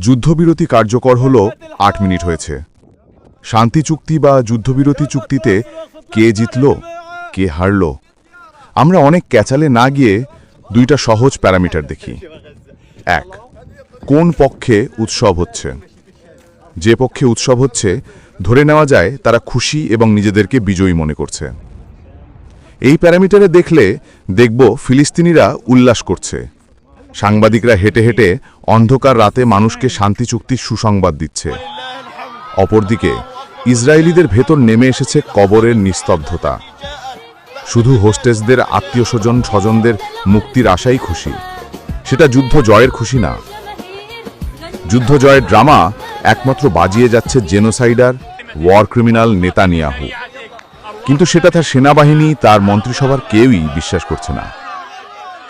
যুদ্ধবিরতি কার্যকর হল আট মিনিট হয়েছে। শান্তি চুক্তি বা যুদ্ধবিরতি চুক্তিতে কে জিতল, কে হারল? আমরা অনেক ক্যাচালে না গিয়ে দুইটা সহজ প্যারামিটার দেখি। এক, কোন পক্ষে উৎসব হচ্ছে? যে পক্ষে উৎসব হচ্ছে, ধরে নেওয়া যায় তারা খুশি এবং নিজেদেরকে বিজয়ী মনে করছে। এই প্যারামিটারে দেখলে দেখব ফিলিস্তিনিরা উল্লাস করছে। সাংবাদিকরা হেঁটে হেঁটে অন্ধকার রাতে মানুষকে শান্তি চুক্তির সুসংবাদ দিচ্ছে। অপরদিকে, ইসরায়েলিদের ভেতর নেমে এসেছে কবরের নিস্তব্ধতা। শুধু হোস্টেসদের আত্মীয় স্বজন স্বজনদের মুক্তির আশাই খুশি। সেটা যুদ্ধ জয়ের খুশি না। যুদ্ধ জয়ের ড্রামা একমাত্র বাজিয়ে যাচ্ছে জেনোসাইডার, ওয়ার ক্রিমিনাল নেতানিয়াহু। কিন্তু সেটা তার সেনাবাহিনী, তার মন্ত্রিসভার কেউই বিশ্বাস করছে না।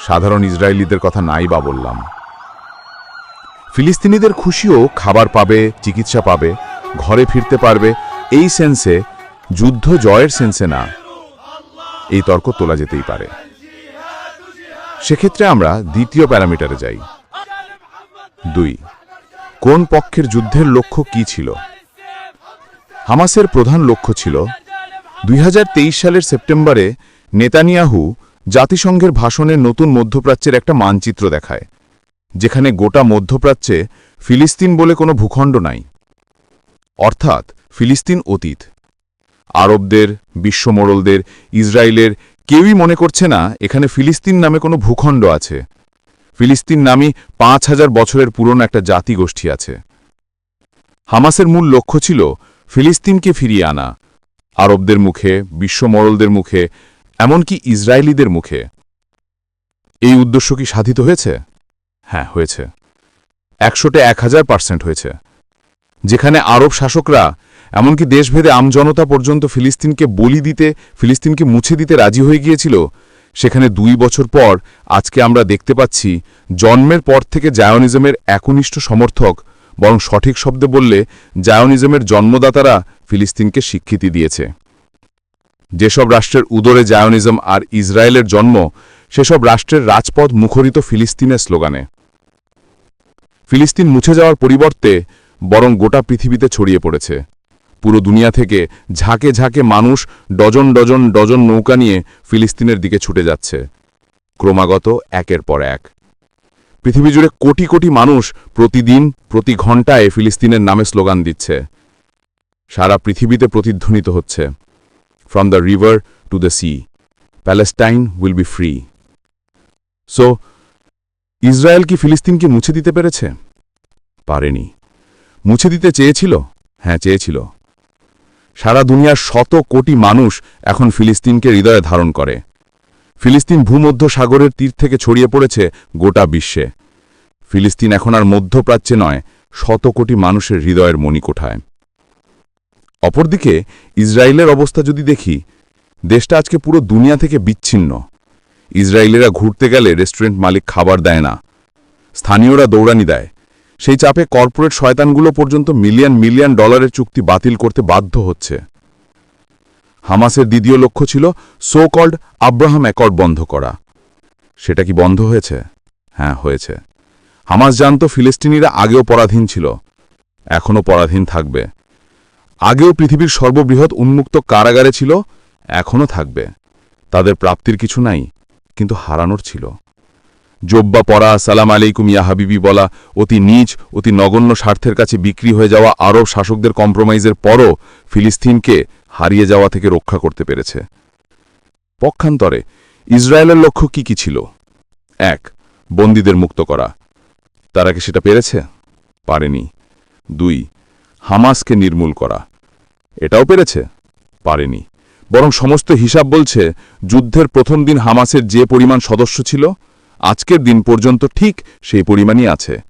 সাধারণ ইসরায়েলিদের কথা নাই বা বললাম। ফিলিস্তিনিদের খুশিও খাবার পাবে, চিকিৎসা পাবে, ঘরে ফিরতে পারবে, এই সেন্সে, যুদ্ধ জয়ের সেন্সে না। এই তর্ক তোলা যেতেই পারে। সেক্ষেত্রে আমরা দ্বিতীয় প্যারামিটারে যাই। দুই, কোন পক্ষের যুদ্ধের লক্ষ্য কি ছিল? হামাসের প্রধান লক্ষ্য ছিল, দুই হাজার তেইশ সালের সেপ্টেম্বরে নেতানিয়াহু জাতিসংঘের ভাষণে নতুন মধ্যপ্রাচ্যের একটা মানচিত্র দেখায়, যেখানে গোটা মধ্যপ্রাচ্যে ফিলিস্তিন বলে কোনো ভূখণ্ড নাই। অর্থাৎ ফিলিস্তিন অতীত। আরবদের, বিশ্বমোড়লদের, ইসরায়েলের কেউই মনে করছে না এখানে ফিলিস্তিন নামে কোনো ভূখণ্ড আছে। ফিলিস্তিন নামই পাঁচ হাজার বছরের পুরনো একটা জাতিগোষ্ঠী আছে। হামাসের মূল লক্ষ্য ছিল ফিলিস্তিনকে ফিরিয়ে আনা। আরবদের মুখে বিশ্বমরলদের মুখে এমনকি ইসরায়েলিদের মুখে। এই উদ্দেশ্য কি সাধিত হয়েছে? হ্যাঁ হয়েছে। একশোটে এক হাজার পার্সেন্ট হয়েছে। যেখানে আরব শাসকরা, এমনকি দেশভেদে আমজনতা পর্যন্ত ফিলিস্তিনকে বলি দিতে, ফিলিস্তিনকে মুছে দিতে রাজি হয়ে গিয়েছিল, সেখানে দুই বছর পর আজকে আমরা দেখতে পাচ্ছি জন্মের পর থেকে জায়নিজমের একনিষ্ঠ সমর্থক, বরং সঠিক শব্দে বললে জায়নিজমের জন্মদাতারা ফিলিস্তিনকে স্বীকৃতি দিয়েছে। যেসব রাষ্ট্রের উদরে জায়নিজম আর ইসরায়েলের জন্ম, সেসব রাষ্ট্রের রাজপথ মুখরিত ফিলিস্তিনের স্লোগানে। ফিলিস্তিন মুছে যাওয়ার পরিবর্তে বরং গোটা পৃথিবীতে ছড়িয়ে পড়েছে। পুরো দুনিয়া থেকে ঝাঁকে ঝাঁকে মানুষ ডজন ডজন ডজন নৌকা নিয়ে ফিলিস্তিনের দিকে ছুটে যাচ্ছে, ক্রমাগত একের পর এক। পৃথিবী জুড়ে কোটি কোটি মানুষ প্রতিদিন, প্রতি ঘণ্টায় ফিলিস্তিনের নামে স্লোগান দিচ্ছে। সারা পৃথিবীতে প্রতিধ্বনিত হচ্ছে। From the river to the sea Palestine will be free so Israel কি ফিলিস্তিনকে মুছে দিতে পেরেছে? পারেনি। মুছে দিতে চেয়েছিল? হ্যাঁ চেয়েছিল। সারা দুনিয়ার শত কোটি মানুষ এখন ফিলিস্তিনকে হৃদয়ে ধারণ করে। ফিলিস্তিন ভূমধ্য সাগরের তীর থেকে ছড়িয়ে পড়েছে গোটা বিশ্বে। ফিলিস্তিন এখন আর মধ্যপ্রাচ্যে নয়, শত কোটি মানুষের হৃদয়ের মণিকোঠায়। অপরদিকে, ইসরায়েলের অবস্থা যদি দেখি, দেশটা আজকে পুরো দুনিয়া থেকে বিচ্ছিন্ন। ইসরায়েলেরা ঘুরতে গেলে রেস্টুরেন্ট মালিক খাবার দেয় না। স্থানীয়রা দৌড়ানি দেয়। সেই চাপে কর্পোরেট শয়তানগুলো পর্যন্ত মিলিয়ন মিলিয়ন ডলারের চুক্তি বাতিল করতে বাধ্য হচ্ছে। হামাসের দ্বিতীয় লক্ষ্য ছিল সো কল্ড আব্রাহাম অ্যাকর্ড বন্ধ করা। সেটা কি বন্ধ হয়েছে? হ্যাঁ হয়েছে। হামাস জানত ফিলিস্তিনিরা আগেও পরাধীন ছিল। এখনও পরাধীন থাকবে। আগেও পৃথিবীর সর্ববৃহৎ উন্মুক্ত কারাগারে ছিল, এখনও থাকবে। তাদের প্রাপ্তির কিছু নাই, কিন্তু হারানোর ছিল। জোব্বা পরা, সালাম আলাইকুম, ইয়া হাবিবি বলা, অতি নিজ, অতি নগণ্য স্বার্থের কাছে বিক্রি হয়ে যাওয়া আরব শাসকদের কম্প্রোমাইজের পরও ফিলিস্তিনকে হারিয়ে যাওয়া থেকে রক্ষা করতে পেরেছে। পক্ষান্তরে, ইসরায়েলের লক্ষ্য কি কি ছিল? এক, বন্দীদের মুক্ত করা। তারা কি সেটা পেরেছে? পারেনি। দুই হামাসকে নির্মূল করা। এটাও পেরেছে? পারেনি। বরং সমস্ত হিসাব বলছে, যুদ্ধের প্রথম দিন হামাসের যে পরিমাণ সদস্য ছিল, আজকের দিন পর্যন্ত ঠিক সেই পরিমাণই আছে।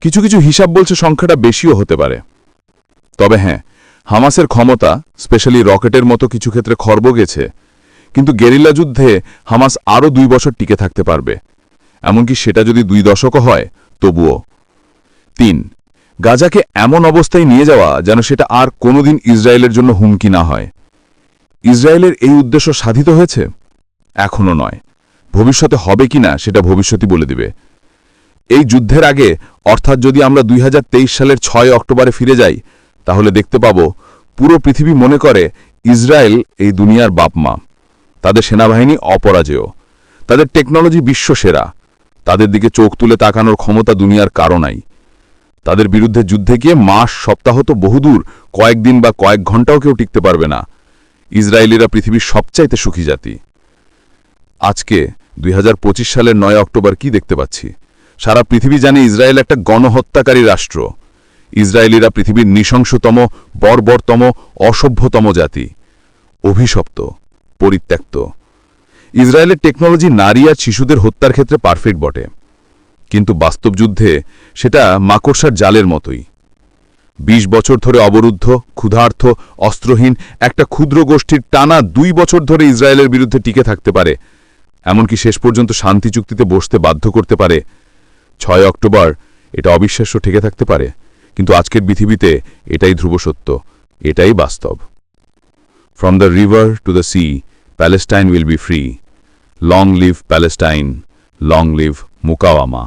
কিছু কিছু হিসাব বলছে সংখ্যাটা বেশিও হতে পারে। তবে হ্যাঁ হামাসের ক্ষমতা, স্পেশালি রকেটের মতো কিছু ক্ষেত্রে খর্ব গেছে। কিন্তু গেরিলা যুদ্ধে হামাস আরও দুই বছর টিকে থাকতে পারবে। এমনকি সেটা যদি দুই দশকও হয়, তবুও। তিন গাজাকে এমন অবস্থায় নিয়ে যাওয়া যেন সেটা আর কোনোদিন ইসরায়েলের জন্য হুমকি না হয়। ইসরায়েলের এই উদ্দেশ্য সাধিত হয়েছে? এখনও নয়। ভবিষ্যতে হবে কিনা সেটা ভবিষ্যতই বলে দিবে। এই যুদ্ধের আগে, অর্থাৎ যদি আমরা দুই হাজার তেইশ সালের ছয় অক্টোবরে ফিরে যাই, তাহলে দেখতে পাব, পুরো পৃথিবী মনে করে ইসরায়েল এই দুনিয়ার বাপমা। তাদের সেনাবাহিনী অপরাজেয়। তাদের টেকনোলজি বিশ্বসেরা। তাদের দিকে চোখ তুলে তাকানোর ক্ষমতা দুনিয়ার কারও নাই। তাদের বিরুদ্ধে যুদ্ধে গিয়ে মাস, সপ্তাহ তো বহুদূর কয়েকদিন বা কয়েক ঘন্টাও কেউ টিকতে পারবে না। ইসরায়েলিরা পৃথিবীর সবচাইতে সুখী জাতি। আজকে দুই হাজার পঁচিশ সালের নয় অক্টোবর কি দেখতে পাচ্ছি? সারা পৃথিবী জানে ইসরায়েল একটা গণহত্যাকারী রাষ্ট্র। ইসরায়েলিরা পৃথিবীর নৃশংসতম, বর্বরতম, অসভ্যতম জাতি। অভিশপ্ত, পরিত্যক্ত। ইসরায়েলের টেকনোলজি নারী আর শিশুদের হত্যার ক্ষেত্রে পারফেক্ট বটে। কিন্তু বাস্তব যুদ্ধে সেটা মাকড়সার জালের মতোই। ২০ বছর ধরে অবরুদ্ধ ক্ষুধার্থ অস্ত্রহীন একটা ক্ষুদ্র গোষ্ঠীর টানা দুই বছর ধরে ইসরায়েলের বিরুদ্ধে টিকে থাকতে পারে, এমনকি শেষ পর্যন্ত শান্তি চুক্তিতে বসতে বাধ্য করতে পারে। ছয় অক্টোবর, এটা অবিশ্বাস্য ঠেকে থাকতে পারে, কিন্তু আজকের পৃথিবীতে এটাই ধ্রুব সত্য, এটাই বাস্তব। From the river to the sea Palestine will be free long live Palestine long live মুকাওয়ামা